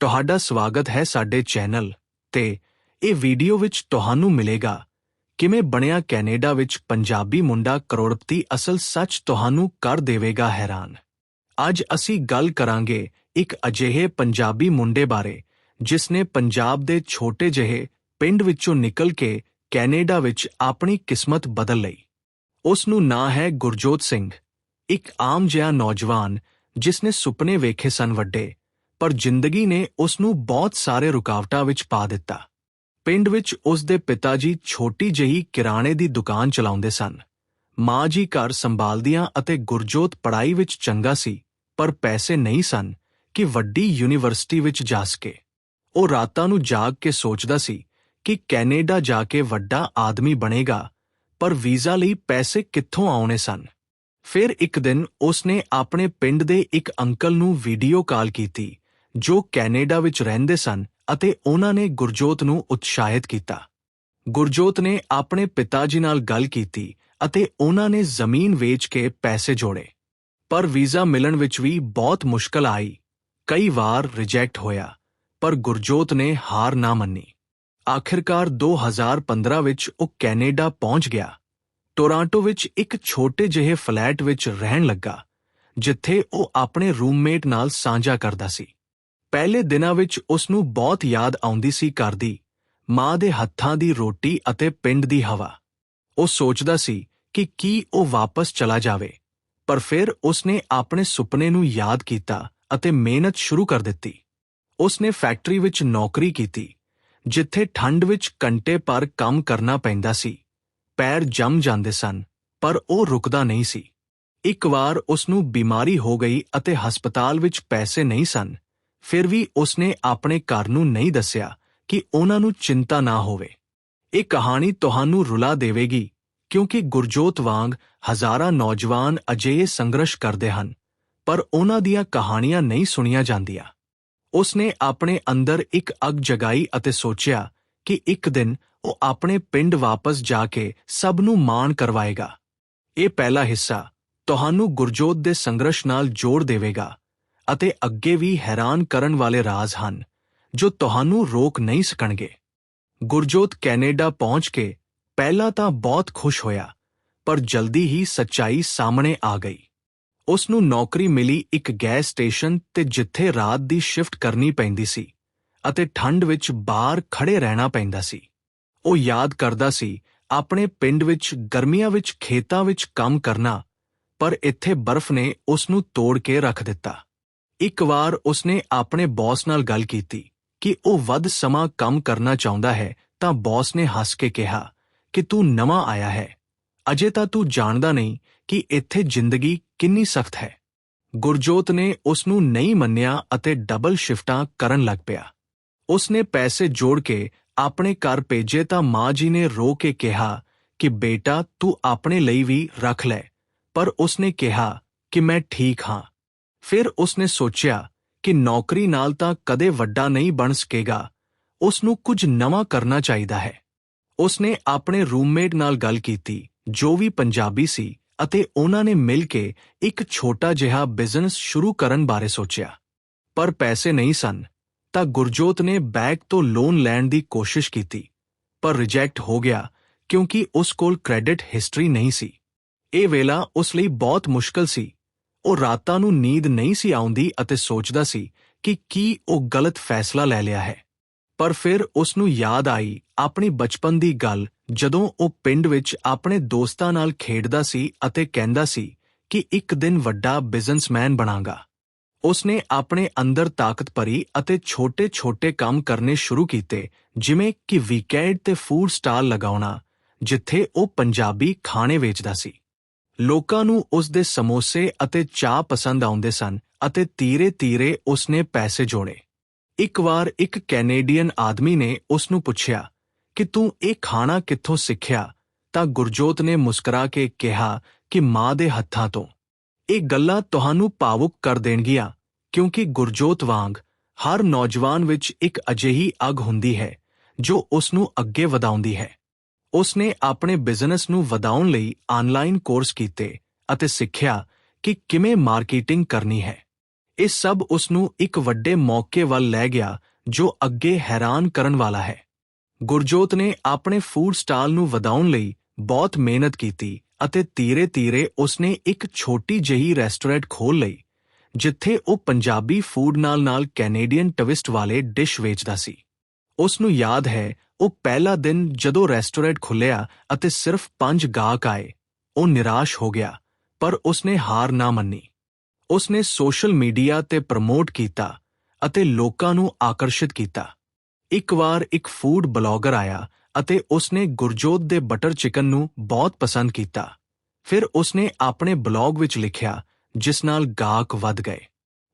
ਤੁਹਾਡਾ ਸਵਾਗਤ ਹੈ ਸਾਡੇ ਚੈਨਲ ਤੇ ਇਹ ਵੀਡੀਓ ਵਿੱਚ ਤੁਹਾਨੂੰ ਮਿਲੇਗਾ। ਕਿਵੇਂ ਬਣਿਆ ਕੈਨੇਡਾ ਵਿੱਚ ਪੰਜਾਬੀ ਮੁੰਡਾ ਕਰੋੜਪਤੀ ਅਸਲ ਸੱਚ ਤੁਹਾਨੂੰ ਕਰ ਦੇਵੇਗਾ ਹੈਰਾਨ। ਅੱਜ ਅਸੀਂ ਗੱਲ ਕਰਾਂਗੇ ਇੱਕ ਅਜਿਹੇ ਪੰਜਾਬੀ ਮੁੰਡੇ ਬਾਰੇ ਜਿਸ ਨੇ ਪੰਜਾਬ ਦੇ ਛੋਟੇ ਜਿਹੇ ਪਿੰਡ ਵਿੱਚੋਂ ਨਿਕਲ ਕੇ ਕੈਨੇਡਾ ਵਿੱਚ ਆਪਣੀ ਕਿਸਮਤ ਬਦਲ ਲਈ। ਉਸ ਨੂੰ ਨਾਂ ਹੈ ਗੁਰਜੋਤ ਸਿੰਘ। ਇੱਕ ਆਮ ਜਿਹਾ ਨੌਜਵਾਨ ਜਿਸ ਨੇ ਸੁਪਨੇ ਵੇਖੇ ਸਨ ਵੱਡੇ। ਪਰ ਜ਼ਿੰਦਗੀ ਨੇ ਉਸ ਨੂੰ ਬਹੁਤ ਸਾਰੇ ਰੁਕਾਵਟਾਂ ਵਿੱਚ ਪਾ ਦਿੱਤਾ। ਪਿੰਡ ਵਿੱਚ ਉਸ ਦੇ ਪਿਤਾ ਜੀ ਛੋਟੀ ਜਿਹੀ ਕਿਰਾਣੇ ਦੀ ਦੁਕਾਨ ਚਲਾਉਂਦੇ ਸਨ। ਮਾਂ ਜੀ ਘਰ ਸੰਭਾਲਦੀਆਂ ਅਤੇ ਗੁਰਜੋਤ ਪੜ੍ਹਾਈ ਵਿੱਚ ਚੰਗਾ ਸੀ, ਪਰ ਪੈਸੇ ਨਹੀਂ ਸਨ ਕਿ ਵੱਡੀ ਯੂਨੀਵਰਸਿਟੀ ਵਿੱਚ ਜਾ ਸਕੇ। ਉਹ ਰਾਤਾਂ ਨੂੰ ਜਾਗ ਕੇ ਸੋਚਦਾ ਸੀ ਕਿ ਕੈਨੇਡਾ ਜਾ ਕੇ ਵੱਡਾ ਆਦਮੀ ਬਣੇਗਾ, ਪਰ ਵੀਜ਼ਾ ਲਈ ਪੈਸੇ ਕਿੱਥੋਂ ਆਉਣੇ ਸਨ? ਫਿਰ ਇੱਕ ਦਿਨ ਉਸ ਨੇ ਆਪਣੇ ਪਿੰਡ ਦੇ ਇੱਕ ਅੰਕਲ ਨੂੰ ਵੀਡੀਓ ਕਾਲ ਕੀਤੀ ਜੋ ਕੈਨੇਡਾ ਵਿੱਚ ਰਹਿੰਦੇ ਸਨ ਅਤੇ ਉਹਨਾਂ ਨੇ ਗੁਰਜੋਤ ਨੂੰ ਉਤਸ਼ਾਹਿਤ ਕੀਤਾ। ਗੁਰਜੋਤ ਨੇ ਆਪਣੇ ਪਿਤਾ ਜੀ ਨਾਲ ਗੱਲ ਕੀਤੀ ਅਤੇ ਉਹਨਾਂ ਨੇ ਜ਼ਮੀਨ ਵੇਚ ਕੇ ਪੈਸੇ ਜੋੜੇ। ਪਰ ਵੀਜ਼ਾ ਮਿਲਣ ਵਿੱਚ ਵੀ ਬਹੁਤ ਮੁਸ਼ਕਲ ਆਈ। ਕਈ ਵਾਰ ਰਿਜੈਕਟ ਹੋਇਆ, ਪਰ ਗੁਰਜੋਤ ਨੇ ਹਾਰ ਨਾ ਮੰਨੀ। ਆਖਿਰਕਾਰ 2015 ਵਿੱਚ ਉਹ ਕੈਨੇਡਾ ਪਹੁੰਚ ਗਿਆ। ਟੋਰਾਂਟੋ ਵਿੱਚ ਇੱਕ ਛੋਟੇ ਜਿਹੇ ਫਲੈਟ ਵਿੱਚ ਰਹਿਣ ਲੱਗਾ, ਜਿੱਥੇ ਉਹ ਆਪਣੇ ਰੂਮਮੇਟ ਨਾਲ ਸਾਂਝਾ ਕਰਦਾ ਸੀ। ਪਹਿਲੇ ਦਿਨਾਂ ਵਿੱਚ ਉਸ ਨੂੰ ਬਹੁਤ ਯਾਦ ਆਉਂਦੀ ਸੀ ਘਰ ਦੀ, ਮਾਂ ਦੇ ਹੱਥਾਂ ਦੀ ਰੋਟੀ ਅਤੇ ਪਿੰਡ ਦੀ ਹਵਾ। ਉਹ ਸੋਚਦਾ ਸੀ ਕਿ ਕੀ ਉਹ ਵਾਪਸ ਚਲਾ ਜਾਵੇ, ਪਰ ਫਿਰ ਉਸਨੇ ਆਪਣੇ ਸੁਪਨੇ ਨੂੰ ਯਾਦ ਕੀਤਾ ਅਤੇ ਮਿਹਨਤ ਸ਼ੁਰੂ ਕਰ ਦਿੱਤੀ। ਉਸਨੇ ਫੈਕਟਰੀ ਵਿੱਚ ਨੌਕਰੀ ਕੀਤੀ, ਜਿੱਥੇ ਠੰਡ ਵਿੱਚ ਘੰਟੇ ਪਰ ਕੰਮ ਕਰਨਾ ਪੈਂਦਾ ਸੀ। ਪੈਰ ਜੰਮ ਜਾਂਦੇ ਸਨ, ਪਰ ਉਹ ਰੁਕਦਾ ਨਹੀਂ ਸੀ। ਇੱਕ ਵਾਰ ਉਸ ਨੂੰ ਬਿਮਾਰੀ ਹੋ ਗਈ ਅਤੇ ਹਸਪਤਾਲ ਵਿੱਚ ਪੈਸੇ ਨਹੀਂ ਸਨ ਫਿਰ ਵੀ ਉਸਨੇ ਆਪਣੇ ਘਰ ਨੂੰ ਨਹੀਂ ਦੱਸਿਆ ਕਿ ਉਹਨਾਂ ਨੂੰ ਚਿੰਤਾ ਨਾ ਹੋਵੇ। ਇਹ ਕਹਾਣੀ ਤੁਹਾਨੂੰ ਰੁਲਾ ਦੇਵੇਗੀ, ਕਿਉਂਕਿ ਗੁਰਜੋਤ ਵਾਂਗ ਹਜ਼ਾਰਾਂ ਨੌਜਵਾਨ ਅਜਿਹੇ ਸੰਘਰਸ਼ ਕਰਦੇ ਹਨ, ਪਰ ਉਹਨਾਂ ਦੀਆਂ ਕਹਾਣੀਆਂ ਨਹੀਂ ਸੁਣੀਆਂ ਜਾਂਦੀਆਂ। ਉਸਨੇ ਆਪਣੇ ਅੰਦਰ ਇੱਕ ਅਗ ਜਗਾਈ ਅਤੇ ਸੋਚਿਆ ਕਿ ਇੱਕ ਦਿਨ ਉਹ ਆਪਣੇ ਪਿੰਡ ਵਾਪਸ ਜਾ ਕੇ ਸਭ ਨੂੰ ਮਾਣ ਕਰਵਾਏਗਾ। ਇਹ ਪਹਿਲਾ ਹਿੱਸਾ ਤੁਹਾਨੂੰ ਗੁਰਜੋਤ ਦੇ ਸੰਘਰਸ਼ ਨਾਲ ਜੋੜ ਦੇਵੇਗਾ। ਅਤੇ ਅੱਗੇ ਵੀ ਹੈਰਾਨ ਕਰਨ ਵਾਲੇ ਰਾਜ਼ ਹਨ, ਜੋ ਤੁਹਾਨੂੰ ਰੋਕ ਨਹੀਂ ਸਕਣਗੇ। ਗੁਰਜੋਤ ਕੈਨੇਡਾ ਪਹੁੰਚ ਕੇ ਪਹਿਲਾਂ ਤਾਂ ਬਹੁਤ ਖੁਸ਼ ਹੋਇਆ, ਪਰ ਜਲਦੀ ਹੀ ਸੱਚਾਈ ਸਾਹਮਣੇ ਆ ਗਈ। ਉਸ ਨੂੰ ਨੌਕਰੀ ਮਿਲੀ ਇੱਕ ਗੈਸ ਸਟੇਸ਼ਨ ਤੇ ਜਿੱਥੇ ਰਾਤ ਦੀ ਸ਼ਿਫਟ ਕਰਨੀ ਪੈਂਦੀ ਸੀ ਅਤੇ ਠੰਡ ਵਿੱਚ ਬਾਹਰ ਖੜੇ ਰਹਿਣਾ ਪੈਂਦਾ ਸੀ। ਉਹ ਯਾਦ ਕਰਦਾ ਸੀ, ਆਪਣੇ ਪਿੰਡ ਵਿੱਚ, ਗਰਮੀਆਂ ਵਿੱਚ, ਖੇਤਾਂ ਵਿੱਚ ਕੰਮ ਕਰਨਾ, ਪਰ ਇੱਥੇ ਬਰਫ਼ ਨੇ ਉਸ ਨੂੰ ਤੋੜ ਕੇ ਰੱਖ ਦਿੱਤਾ। ਇੱਕ ਵਾਰ ਉਸਨੇ ਆਪਣੇ ਬੌਸ ਨਾਲ ਗੱਲ ਕੀਤੀ ਕਿ ਉਹ ਵੱਧ ਸਮਾਂ ਕੰਮ ਕਰਨਾ ਚਾਹੁੰਦਾ ਹੈ, ਤਾਂ ਬੌਸ ਨੇ ਹੱਸ ਕੇ ਕਿਹਾ ਕਿ ਤੂੰ ਨਵਾਂ ਆਇਆ ਹੈ। ਅਜੇ ਤਾਂ ਤੂੰ ਜਾਣਦਾ ਨਹੀਂ ਕਿ ਇੱਥੇ ਜ਼ਿੰਦਗੀ ਕਿੰਨੀ ਸਖਤ ਹੈ। ਗੁਰਜੋਤ ਨੇ ਉਸ ਨੂੰ ਨਹੀਂ ਮੰਨਿਆ ਅਤੇ ਡਬਲ ਸ਼ਿਫਟਾਂ ਕਰਨ ਲੱਗ ਪਿਆ। ਉਸਨੇ ਪੈਸੇ ਜੋੜ ਕੇ ਆਪਣੇ ਘਰ ਭੇਜੇ ਤਾਂ ਮਾਂ ਜੀ ਨੇ ਰੋ ਕੇ ਕਿਹਾ ਕਿ ਬੇਟਾ ਤੂੰ ਆਪਣੇ ਲਈ ਵੀ ਰੱਖ ਲੈ, ਪਰ ਉਸਨੇ ਕਿਹਾ ਕਿ ਮੈਂ ਠੀਕ ਹਾਂ। ਫਿਰ ਉਸਨੇ ਸੋਚਿਆ ਕਿ ਨੌਕਰੀ ਨਾਲ ਤਾਂ ਕਦੇ ਵੱਡਾ ਨਹੀਂ ਬਣ ਸਕੇਗਾ। ਉਸ ਨੂੰ ਕੁਝ ਨਵਾਂ ਕਰਨਾ ਚਾਹੀਦਾ ਹੈ। ਉਸਨੇ ਆਪਣੇ ਰੂਮਮੇਟ ਨਾਲ ਗੱਲ ਕੀਤੀ, ਜੋ ਵੀ ਪੰਜਾਬੀ ਸੀ, ਅਤੇ ਉਹਨਾਂ ਨੇ ਮਿਲ ਕੇ ਇੱਕ ਛੋਟਾ ਜਿਹਾ ਬਿਜ਼ਨਸ ਸ਼ੁਰੂ ਕਰਨ ਬਾਰੇ ਸੋਚਿਆ। ਪਰ ਪੈਸੇ ਨਹੀਂ ਸਨ, ਤਾਂ ਗੁਰਜੋਤ ਨੇ ਬੈਂਕ ਤੋਂ ਲੋਨ ਲੈਣ ਦੀ ਕੋਸ਼ਿਸ਼ ਕੀਤੀ, ਪਰ ਰਿਜੈਕਟ ਹੋ ਗਿਆ, ਕਿਉਂਕਿ ਉਸ ਕੋਲ ਕ੍ਰੈਡਿਟ ਹਿਸਟਰੀ ਨਹੀਂ ਸੀ। ਇਹ ਵੇਲਾ ਉਸ ਲਈ ਬਹੁਤ ਮੁਸ਼ਕਲ ਸੀ। ਉਹ ਰਾਤਾਂ ਨੂੰ ਨੀਂਦ ਨਹੀਂ ਸੀ ਆਉਂਦੀ ਅਤੇ ਸੋਚਦਾ ਸੀ ਕਿ ਕੀ ਉਹ ਗਲਤ ਫੈਸਲਾ ਲੈ ਲਿਆ ਹੈ। ਪਰ ਫਿਰ ਉਸ ਨੂੰ ਯਾਦ ਆਈ ਆਪਣੀ ਬਚਪਨ ਦੀ ਗੱਲ, ਜਦੋਂ ਉਹ ਪਿੰਡ ਵਿੱਚ ਆਪਣੇ ਦੋਸਤਾਂ ਨਾਲ ਖੇਡਦਾ ਸੀ ਅਤੇ ਕਹਿੰਦਾ ਸੀ ਕਿ ਇੱਕ ਦਿਨ ਵੱਡਾ ਬਿਜ਼ਨਸਮੈਨ ਬਣਾਂਗਾ। ਉਸਨੇ ਆਪਣੇ ਅੰਦਰ ਤਾਕਤ ਭਰੀ ਅਤੇ ਛੋਟੇ-ਛੋਟੇ ਕੰਮ ਕਰਨੇ ਸ਼ੁਰੂ ਕੀਤੇ, ਜਿਵੇਂ ਕਿ ਵੀਕਐਂਡ ਤੇ ਫੂਡ ਸਟਾਲ ਲਗਾਉਣਾ, ਜਿੱਥੇ ਉਹ ਪੰਜਾਬੀ ਖਾਣੇ ਵੇਚਦਾ ਸੀ। ਲੋਕਾਂ ਨੂੰ ਉਸ ਦੇ ਸਮੋਸੇ ਅਤੇ ਚਾਹ ਪਸੰਦ ਆਉਂਦੇ ਸਨ ਅਤੇ ਧੀਰੇ-ਧੀਰੇ ਉਸ ਨੇ ਪੈਸੇ ਜੋੜੇ। ਇੱਕ ਵਾਰ ਇੱਕ ਕੈਨੇਡੀਅਨ ਆਦਮੀ ਨੇ ਉਸ ਨੂੰ ਪੁੱਛਿਆ ਕਿ ਤੂੰ ਇਹ ਖਾਣਾ ਕਿੱਥੋਂ ਸਿੱਖਿਆ? ਤਾਂ ਗੁਰਜੋਤ ਨੇ ਮੁਸਕਰਾ ਕੇ ਕਿਹਾ ਕਿ ਮਾਂ ਦੇ ਹੱਥਾਂ ਤੋਂ। ਇਹ ਗੱਲਾਂ ਤੁਹਾਨੂੰ ਭਾਵੁਕ ਕਰ ਦੇਣਗੀਆਂ, ਕਿਉਂਕਿ ਗੁਰਜੋਤ ਵਾਂਗ ਹਰ ਨੌਜਵਾਨ ਵਿੱਚ ਇੱਕ ਅਜਿਹੀ ਅੱਗ ਹੁੰਦੀ ਹੈ ਜੋ ਉਸ ਨੂੰ ਅੱਗੇ ਵਧਾਉਂਦੀ ਹੈ। ਉਸ ਨੇ ਆਪਣੇ ਬਿਜ਼ਨਸ ਨੂੰ ਵਧਾਉਣ ਲਈ ਆਨਲਾਈਨ ਕੋਰਸ ਕੀਤੇ ਅਤੇ ਸਿੱਖਿਆ ਕਿ ਕਿਵੇਂ ਮਾਰਕੀਟਿੰਗ ਕਰਨੀ ਹੈ। ਇਹ ਸਭ ਉਸ ਨੂੰ ਇੱਕ ਵੱਡੇ ਮੌਕੇ ਵੱਲ ਲੈ ਗਿਆ ਜੋ ਅੱਗੇ ਹੈਰਾਨ ਕਰਨ ਵਾਲਾ ਹੈ। ਗੁਰਜੋਤ ਨੇ ਆਪਣੇ ਫੂਡ ਸਟਾਲ ਨੂੰ ਵਧਾਉਣ ਲਈ ਬਹੁਤ ਮਿਹਨਤ ਕੀਤੀ ਅਤੇ ਧੀਰੇ-ਧੀਰੇ ਉਸਨੇ ਇੱਕ ਛੋਟੀ ਜਿਹੀ ਰੈਸਟੋਰੈਂਟ ਖੋਲ੍ਹ ਲਈ, ਜਿੱਥੇ ਉਹ ਪੰਜਾਬੀ ਫੂਡ ਨਾਲ-ਨਾਲ ਕੈਨੇਡੀਅਨ ਟਵਿਸਟ ਵਾਲੇ ਡਿਸ਼ ਵੇਚਦਾ ਸੀ। ਉਸ ਨੂੰ ਯਾਦ ਹੈ, ਉਹ ਪਹਿਲਾ ਦਿਨ ਜਦੋਂ ਰੈਸਟੋਰੈਂਟ ਖੁੱਲਿਆ ਅਤੇ ਸਿਰਫ ਪੰਜ ਗਾਹਕ ਆਏ, ਉਹ ਨਿਰਾਸ਼ ਹੋ ਗਿਆ, ਪਰ ਉਸਨੇ ਹਾਰ ਨਾ ਮੰਨੀ। ਉਸਨੇ ਸੋਸ਼ਲ ਮੀਡੀਆ ਤੇ ਪ੍ਰਮੋਟ ਕੀਤਾ ਅਤੇ ਲੋਕਾਂ ਨੂੰ ਆਕਰਸ਼ਿਤ ਕੀਤਾ। ਇੱਕ ਵਾਰ ਇੱਕ ਫੂਡ ਬਲੌਗਰ ਆਇਆ ਅਤੇ ਉਸਨੇ ਗੁਰਜੋਤ ਦੇ ਬਟਰ ਚਿਕਨ ਨੂੰ ਬਹੁਤ ਪਸੰਦ ਕੀਤਾ। ਫਿਰ ਉਸਨੇ ਆਪਣੇ ਬਲੌਗ ਵਿੱਚ ਲਿਖਿਆ, ਜਿਸ ਨਾਲ ਗਾਹਕ ਵੱਧ ਗਏ।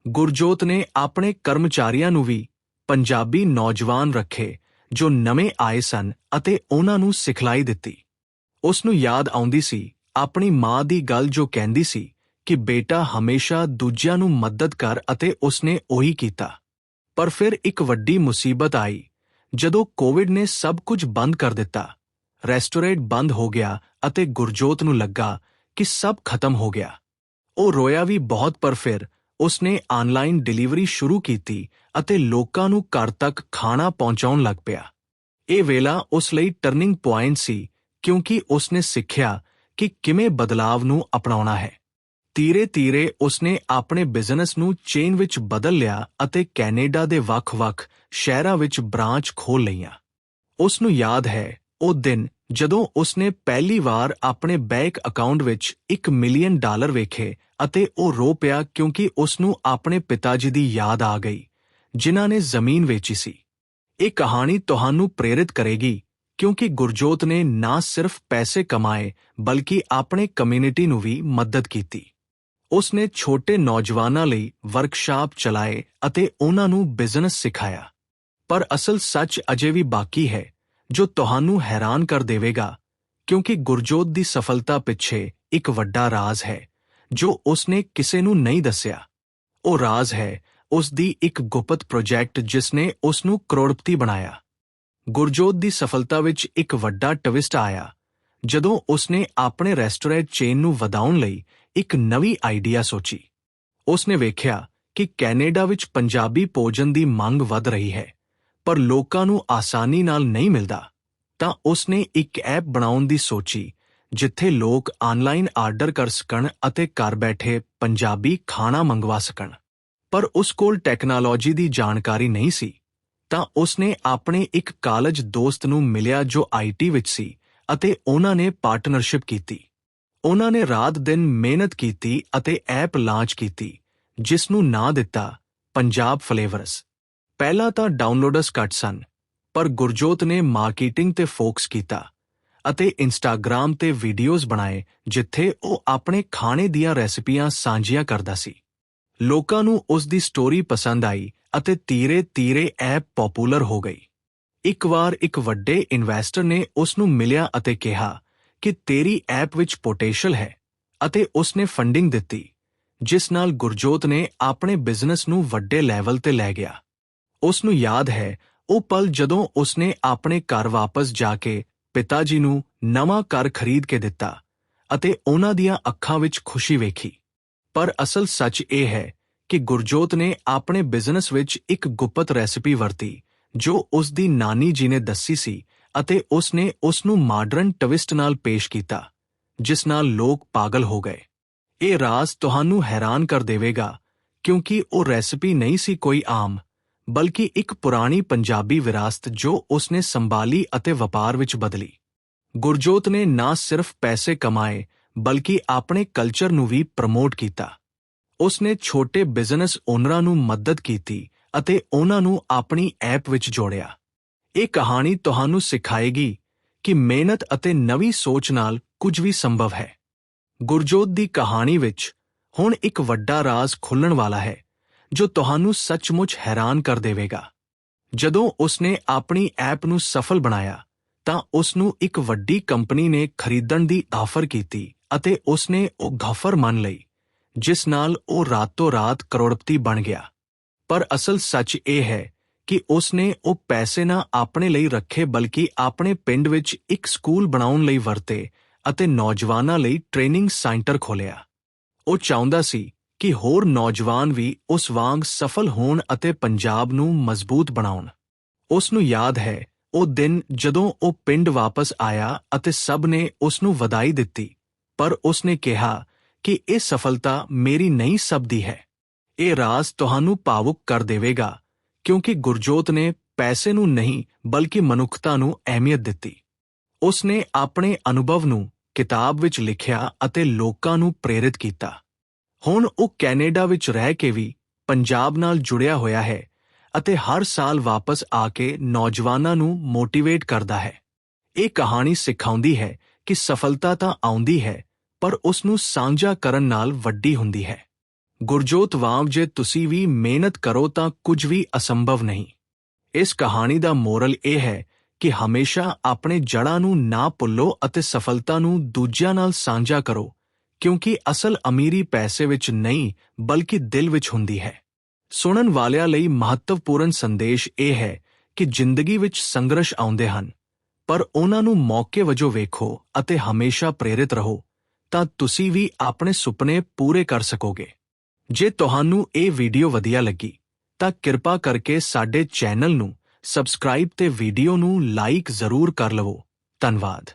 ਗੁਰਜੋਤ ਨੇ ਆਪਣੇ ਕਰਮਚਾਰੀਆਂ ਨੂੰ ਵੀ ਪੰਜਾਬੀ ਨੌਜਵਾਨ ਰੱਖੇ ਜੋ ਨਵੇਂ ਆਏ ਸਨ ਅਤੇ ਉਹਨਾਂ ਨੂੰ ਸਿਖਲਾਈ ਦਿੱਤੀ। ਉਸ ਨੂੰ ਯਾਦ ਆਉਂਦੀ ਸੀ, ਆਪਣੀ ਮਾਂ ਦੀ ਗੱਲ ਜੋ ਕਹਿੰਦੀ ਸੀ ਕਿ ਬੇਟਾ ਹਮੇਸ਼ਾ ਦੂਜਿਆਂ ਨੂੰ ਮਦਦ ਕਰ ਅਤੇ ਉਸਨੇ ਉਹੀ ਕੀਤਾ। ਪਰ ਫਿਰ ਇੱਕ ਵੱਡੀ ਮੁਸੀਬਤ ਆਈ, ਜਦੋਂ ਕੋਵਿਡ ਨੇ ਸਭ ਕੁਝ ਬੰਦ ਕਰ ਦਿੱਤਾ। ਰੈਸਟੋਰੈਂਟ ਬੰਦ ਹੋ ਗਿਆ ਅਤੇ ਗੁਰਜੋਤ ਨੂੰ ਲੱਗਾ ਕਿ ਸਭ ਖਤਮ ਹੋ ਗਿਆ। ਉਹ ਰੋਇਆ ਵੀ ਬਹੁਤ ਪਰ ਫਿਰ ਉਸਨੇ ਆਨਲਾਈਨ ਡਿਲੀਵਰੀ ਸ਼ੁਰੂ ਕੀਤੀ ਅਤੇ ਲੋਕਾਂ ਨੂੰ ਘਰ ਤੱਕ ਖਾਣਾ ਪਹੁੰਚਾਉਣ ਲੱਗ ਪਿਆ। ਇਹ ਵੇਲਾ ਉਸ ਲਈ ਟਰਨਿੰਗ ਪੁਆਇੰਟ ਸੀ, ਕਿਉਂਕਿ ਉਸਨੇ ਸਿੱਖਿਆ ਕਿ ਕਿਵੇਂ ਬਦਲਾਵ ਨੂੰ ਅਪਣਾਉਣਾ ਹੈ। ਧੀਰੇ-ਧੀਰੇ ਉਸਨੇ ਆਪਣੇ ਬਿਜ਼ਨਸ ਨੂੰ ਚੇਨ ਵਿੱਚ ਬਦਲ ਲਿਆ ਅਤੇ ਕੈਨੇਡਾ ਦੇ ਵੱਖ-ਵੱਖ ਸ਼ਹਿਰਾਂ ਵਿੱਚ ਬ੍ਰਾਂਚ ਖੋਲ੍ਹ ਲਈਆਂ। ਉਸ ਨੂੰ ਯਾਦ ਹੈ, ਉਹ ਦਿਨ ਜਦੋਂ ਉਸਨੇ ਪਹਿਲੀ ਵਾਰ ਆਪਣੇ ਬੈਂਕ ਅਕਾਊਂਟ ਵਿੱਚ 1 ਮਿਲੀਅਨ ਡਾਲਰ ਵੇਖੇ ਅਤੇ ਉਹ ਰੋ ਪਿਆ ਕਿਉਂਕਿ ਉਸ ਨੂੰ ਆਪਣੇ ਪਿਤਾ ਜੀ ਦੀ ਯਾਦ ਆ ਗਈ, ਜਿਨ੍ਹਾਂ ਨੇ ਜ਼ਮੀਨ ਵੇਚੀ ਸੀ। ਇਹ ਕਹਾਣੀ ਤੁਹਾਨੂੰ ਪ੍ਰੇਰਿਤ ਕਰੇਗੀ, ਕਿਉਂਕਿ ਗੁਰਜੋਤ ਨੇ ਨਾ ਸਿਰਫ ਪੈਸੇ ਕਮਾਏ, ਬਲਕਿ ਆਪਣੇ ਕਮਿਊਨਿਟੀ ਨੂੰ ਵੀ ਮਦਦ ਕੀਤੀ। ਉਸ ਨੇ ਛੋਟੇ ਨੌਜਵਾਨਾਂ ਲਈ ਵਰਕਸ਼ਾਪ ਚਲਾਏ ਅਤੇ ਉਹਨਾਂ ਨੂੰ ਬਿਜ਼ਨਸ ਸਿਖਾਇਆ। ਪਰ ਅਸਲ ਸੱਚ ਅਜੇ ਵੀ ਬਾਕੀ ਹੈ, ਜੋ ਤੁਹਾਨੂੰ ਹੈਰਾਨ ਕਰ ਦੇਵੇਗਾ, ਕਿਉਂਕਿ ਗੁਰਜੋਤ ਦੀ ਸਫਲਤਾ ਪਿੱਛੇ ਇੱਕ ਵੱਡਾ ਰਾਜ਼ ਹੈ। ਜੋ ਉਸਨੇ ਕਿਸੇ ਨੂੰ ਨਹੀਂ ਦੱਸਿਆ। ਉਹ ਰਾਜ਼ ਹੈ ਉਸ ਦੀ ਇੱਕ ਗੁਪਤ ਪ੍ਰੋਜੈਕਟ ਜਿਸ ਨੇ ਉਸ ਨੂੰ ਕਰੋੜਪਤੀ ਬਣਾਇਆ। ਗੁਰਜੋਤ ਦੀ ਸਫਲਤਾ ਵਿੱਚ ਇੱਕ ਵੱਡਾ ਟਵਿਸਟ ਆਇਆ। ਜਦੋਂ ਉਸਨੇ ਆਪਣੇ ਰੈਸਟੋਰੈਂਟ ਚੇਨ ਨੂੰ ਵਧਾਉਣ ਲਈ ਇੱਕ ਨਵੀਂ ਆਈਡੀਆ ਸੋਚੀ, ਉਸਨੇ ਵੇਖਿਆ ਕਿ ਕੈਨੇਡਾ ਵਿੱਚ ਪੰਜਾਬੀ ਭੋਜਨ ਦੀ ਮੰਗ ਵੱਧ ਰਹੀ ਹੈ, ਪਰ ਲੋਕਾਂ ਨੂੰ ਆਸਾਨੀ ਨਾਲ ਨਹੀਂ ਮਿਲਦਾ। ਤਾਂ ਉਸਨੇ ਇੱਕ ਐਪ ਬਣਾਉਣ ਦੀ ਸੋਚੀ ਜਿੱਥੇ ਲੋਕ ਆਨਲਾਈਨ ਆਰਡਰ ਕਰ ਸਕਣ ਅਤੇ ਘਰ ਬੈਠੇ ਪੰਜਾਬੀ ਖਾਣਾ ਮੰਗਵਾ ਸਕਣ। ਪਰ ਉਸ ਕੋਲ ਟੈਕਨੋਲੋਜੀ ਦੀ ਜਾਣਕਾਰੀ ਨਹੀਂ ਸੀ, ਤਾਂ ਉਸ ਨੇ ਆਪਣੇ ਇੱਕ ਕਾਲਜ ਦੋਸਤ ਨੂੰ ਮਿਲਿਆ ਜੋ ਆਈਟੀ ਵਿੱਚ ਸੀ ਅਤੇ ਉਹਨਾਂ ਨੇ ਪਾਰਟਨਰਸ਼ਿਪ ਕੀਤੀ। ਉਹਨਾਂ ਨੇ ਰਾਤ ਦਿਨ ਮਿਹਨਤ ਕੀਤੀ ਅਤੇ ਐਪ ਲਾਂਚ ਕੀਤੀ, ਜਿਸ ਨੂੰ ਨਾਂ ਦਿੱਤਾ ਪੰਜਾਬ ਫਲੇਵਰਸ ਪਹਿਲਾਂ ਤਾਂ ਡਾਊਨਲੋਡਰਸ ਘੱਟ ਸਨ, ਪਰ ਗੁਰਜੋਤ ਨੇ ਮਾਰਕੀਟਿੰਗ ਤੇ ਫੋਕਸ ਕੀਤਾ। ਅਤੇ ਇੰਸਟਾਗ੍ਰਾਮ ਤੇ ਵੀਡੀਓਜ਼ ਬਣਾਏ, ਜਿੱਥੇ ਉਹ ਆਪਣੇ ਖਾਣੇ ਦੀਆਂ ਰੈਸਪੀਆਂ ਸਾਂਝੀਆਂ ਕਰਦਾ ਸੀ। ਲੋਕਾਂ ਨੂੰ ਉਸ ਦੀ ਸਟੋਰੀ ਪਸੰਦ ਆਈ ਅਤੇ ਧੀਰੇ-ਧੀਰੇ ਐਪ ਪਪੂਲਰ ਹੋ ਗਈ। ਇੱਕ ਵਾਰ ਇੱਕ ਵੱਡੇ ਇਨਵੈਸਟਰ ਨੇ ਉਸ ਨੂੰ ਮਿਲਿਆ ਅਤੇ ਕਿਹਾ ਕਿ ਤੇਰੀ ਐਪ ਵਿੱਚ ਪੋਟੈਂਸ਼ੀਅਲ ਹੈ ਅਤੇ ਉਸ ਨੇ ਫੰਡਿੰਗ ਦਿੱਤੀ, ਜਿਸ ਨਾਲ ਗੁਰਜੋਤ ਨੇ ਆਪਣੇ ਬਿਜ਼ਨਸ ਨੂੰ ਵੱਡੇ ਲੈਵਲ ਤੇ ਲੈ ਗਿਆ। ਉਸ ਨੂੰ ਯਾਦ ਹੈ, ਉਹ ਪਲ ਜਦੋਂ ਉਸ ਨੇ ਆਪਣੇ ਘਰ ਵਾਪਸ ਜਾ ਕੇ ਪਿਤਾ ਜੀ ਨੂੰ ਨਵਾਂ ਘਰ ਖਰੀਦ ਕੇ ਦਿੱਤਾ ਅਤੇ ਉਹਨਾਂ ਦੀਆਂ ਅੱਖਾਂ ਵਿੱਚ ਖੁਸ਼ੀ ਵੇਖੀ। ਪਰ ਅਸਲ ਸੱਚ ਇਹ ਹੈ ਕਿ ਗੁਰਜੋਤ ਨੇ ਆਪਣੇ ਬਿਜ਼ਨਸ ਵਿੱਚ ਇੱਕ ਗੁਪਤ ਰੈਸਿਪੀ ਵਰਤੀ, ਜੋ ਉਸ ਦੀ ਨਾਨੀ ਜੀ ਨੇ ਦੱਸੀ ਸੀ ਅਤੇ ਉਸ ਨੇ ਉਸ ਨੂੰ ਮਾਡਰਨ ਟਵਿਸਟ ਨਾਲ ਪੇਸ਼ ਕੀਤਾ, ਜਿਸ ਨਾਲ ਲੋਕ ਪਾਗਲ ਹੋ ਗਏ। ਇਹ ਰਾਜ਼ ਤੁਹਾਨੂੰ ਹੈਰਾਨ ਕਰ ਦੇਵੇਗਾ, ਕਿਉਂਕਿ ਉਹ ਰੈਸਿਪੀ ਨਹੀਂ ਸੀ ਕੋਈ ਆਮ। ਬਲਕਿ ਇੱਕ ਪੁਰਾਣੀ ਪੰਜਾਬੀ ਵਿਰਾਸਤ ਜੋ ਉਸਨੇ ਸੰਭਾਲੀ ਅਤੇ ਵਪਾਰ ਵਿੱਚ ਬਦਲੀ। ਗੁਰਜੋਤ ਨੇ ਨਾ ਸਿਰਫ ਪੈਸੇ ਕਮਾਏ, ਬਲਕਿ ਆਪਣੇ ਕਲਚਰ ਨੂੰ ਵੀ ਪ੍ਰਮੋਟ ਕੀਤਾ। ਉਸਨੇ ਛੋਟੇ ਬਿਜ਼ਨਸ ਓਨਰਾਂ ਨੂੰ ਮਦਦ ਕੀਤੀ ਅਤੇ ਉਹਨਾਂ ਨੂੰ ਆਪਣੀ ਐਪ ਵਿੱਚ ਜੋੜਿਆ। ਇਹ ਕਹਾਣੀ ਤੁਹਾਨੂੰ ਸਿਖਾਏਗੀ ਕਿ ਮਿਹਨਤ ਅਤੇ ਨਵੀਂ ਸੋਚ ਨਾਲ ਕੁਝ ਵੀ ਸੰਭਵ ਹੈ। ਗੁਰਜੋਤ ਦੀ ਕਹਾਣੀ ਵਿੱਚ ਹੁਣ ਇੱਕ ਵੱਡਾ ਰਾਜ਼ ਖੁੱਲਣ ਵਾਲਾ ਹੈ। ਜੋ ਤੁਹਾਨੂੰ ਸੱਚਮੁੱਚ ਹੈਰਾਨ ਕਰ ਦੇਵੇਗਾ। ਜਦੋਂ ਉਸਨੇ ਆਪਣੀ ਐਪ ਨੂੰ ਸਫਲ ਬਣਾਇਆ, ਤਾਂ ਉਸ ਨੂੰ ਇੱਕ ਵੱਡੀ ਕੰਪਨੀ ਨੇ ਖਰੀਦਣ ਦੀ ਆਫਰ ਕੀਤੀ ਅਤੇ ਉਸਨੇ ਉਹ ਗਫਰ ਮੰਨ ਲਈ, ਜਿਸ ਨਾਲ ਉਹ ਰਾਤੋਂ ਰਾਤ ਕਰੋੜਪਤੀ ਬਣ ਗਿਆ। ਪਰ ਅਸਲ ਸੱਚ ਇਹ ਹੈ ਕਿ ਉਸਨੇ ਉਹ ਪੈਸੇ ਨਾ ਆਪਣੇ ਲਈ ਰੱਖੇ ਬਲਕਿ ਆਪਣੇ ਪਿੰਡ ਵਿੱਚ ਇੱਕ ਸਕੂਲ ਬਣਾਉਣ ਲਈ ਵਰਤੇ ਅਤੇ ਨੌਜਵਾਨਾਂ ਲਈ ਟ੍ਰੇਨਿੰਗ ਸੈਂਟਰ ਖੋਲ੍ਹਿਆ। ਉਹ ਚਾਹੁੰਦਾ ਸੀ ਕਿ ਹੋਰ ਨੌਜਵਾਨ ਵੀ ਉਸ ਵਾਂਗ ਸਫਲ ਹੋਣ ਅਤੇ ਪੰਜਾਬ ਨੂੰ ਮਜ਼ਬੂਤ ਬਣਾਉਣ। ਉਸ ਨੂੰ ਯਾਦ ਹੈ, ਉਹ ਦਿਨ ਜਦੋਂ ਉਹ ਪਿੰਡ ਵਾਪਸ ਆਇਆ ਅਤੇ ਸਭ ਨੇ ਉਸ ਨੂੰ ਵਧਾਈ ਦਿੱਤੀ। ਪਰ ਉਸ ਨੇ ਕਿਹਾ ਕਿ ਇਹ ਸਫਲਤਾ ਮੇਰੀ ਨਹੀਂ ਸਭ ਦੀ ਹੈ। ਇਹ ਰਾਜ਼ ਤੁਹਾਨੂੰ ਭਾਵੁਕ ਕਰ ਦੇਵੇਗਾ, ਕਿਉਂਕਿ ਗੁਰਜੋਤ ਨੇ ਪੈਸੇ ਨੂੰ ਨਹੀਂ, ਬਲਕਿ ਮਨੁੱਖਤਾ ਨੂੰ ਅਹਿਮੀਅਤ ਦਿੱਤੀ। ਉਸ ਨੇ ਆਪਣੇ ਅਨੁਭਵ ਨੂੰ ਕਿਤਾਬ ਵਿੱਚ ਲਿਖਿਆ ਅਤੇ ਲੋਕਾਂ ਨੂੰ ਪ੍ਰੇਰਿਤ ਕੀਤਾ। ਹੁਣ ਉਹ ਕੈਨੇਡਾ ਵਿੱਚ ਰਹਿ ਕੇ ਵੀ ਪੰਜਾਬ ਨਾਲ ਜੁੜਿਆ ਹੋਇਆ ਹੈ ਅਤੇ ਹਰ ਸਾਲ ਵਾਪਸ ਆ ਕੇ ਨੌਜਵਾਨਾਂ ਨੂੰ ਮੋਟੀਵੇਟ ਕਰਦਾ ਹੈ। ਇਹ ਕਹਾਣੀ ਸਿਖਾਉਂਦੀ ਹੈ ਕਿ ਸਫਲਤਾ ਤਾਂ ਆਉਂਦੀ ਹੈ, ਪਰ ਉਸ ਨੂੰ ਸਾਂਝਾ ਕਰਨ ਨਾਲ ਵੱਡੀ ਹੁੰਦੀ ਹੈ। ਗੁਰਜੋਤ ਵਾਂਗ ਜੇ ਤੁਸੀਂ ਵੀ ਮਿਹਨਤ ਕਰੋ ਤਾਂ ਕੁਝ ਵੀ ਅਸੰਭਵ ਨਹੀਂ। ਇਸ ਕਹਾਣੀ ਦਾ ਮੋਰਲ ਇਹ ਹੈ ਕਿ ਹਮੇਸ਼ਾ ਆਪਣੇ ਜੜ੍ਹਾਂ ਨੂੰ ਨਾ ਭੁੱਲੋ ਅਤੇ ਸਫਲਤਾ ਨੂੰ ਦੂਜਿਆਂ ਨਾਲ ਸਾਂਝਾ ਕਰੋ ਕਿਉਂਕਿ ਅਸਲ ਅਮੀਰੀ ਪੈਸੇ ਵਿੱਚ ਨਹੀਂ, ਬਲਕਿ ਦਿਲ ਵਿੱਚ ਹੁੰਦੀ ਹੈ। ਸੁਣਨ ਵਾਲਿਆਂ ਲਈ ਮਹੱਤਵਪੂਰਨ ਸੰਦੇਸ਼ ਇਹ ਹੈ ਕਿ ਜ਼ਿੰਦਗੀ ਵਿੱਚ ਸੰਘਰਸ਼ ਆਉਂਦੇ ਹਨ, ਪਰ ਉਹਨਾਂ ਨੂੰ ਮੌਕੇ ਵਜੋਂ ਵੇਖੋ ਅਤੇ ਹਮੇਸ਼ਾ ਪ੍ਰੇਰਿਤ ਰਹੋ, ਤਾਂ ਤੁਸੀਂ ਵੀ ਆਪਣੇ ਸੁਪਨੇ ਪੂਰੇ ਕਰ ਸਕੋਗੇ। ਜੇ ਤੁਹਾਨੂੰ ਇਹ ਵੀਡੀਓ ਵਧੀਆ ਲੱਗੀ, ਤਾਂ ਕਿਰਪਾ ਕਰਕੇ ਸਾਡੇ ਚੈਨਲ ਨੂੰ ਸਬਸਕ੍ਰਾਈਬ ਤੇ ਵੀਡੀਓ ਨੂੰ ਲਾਈਕ ਜ਼ਰੂਰ ਕਰ ਲਵੋ। ਧੰਨਵਾਦ।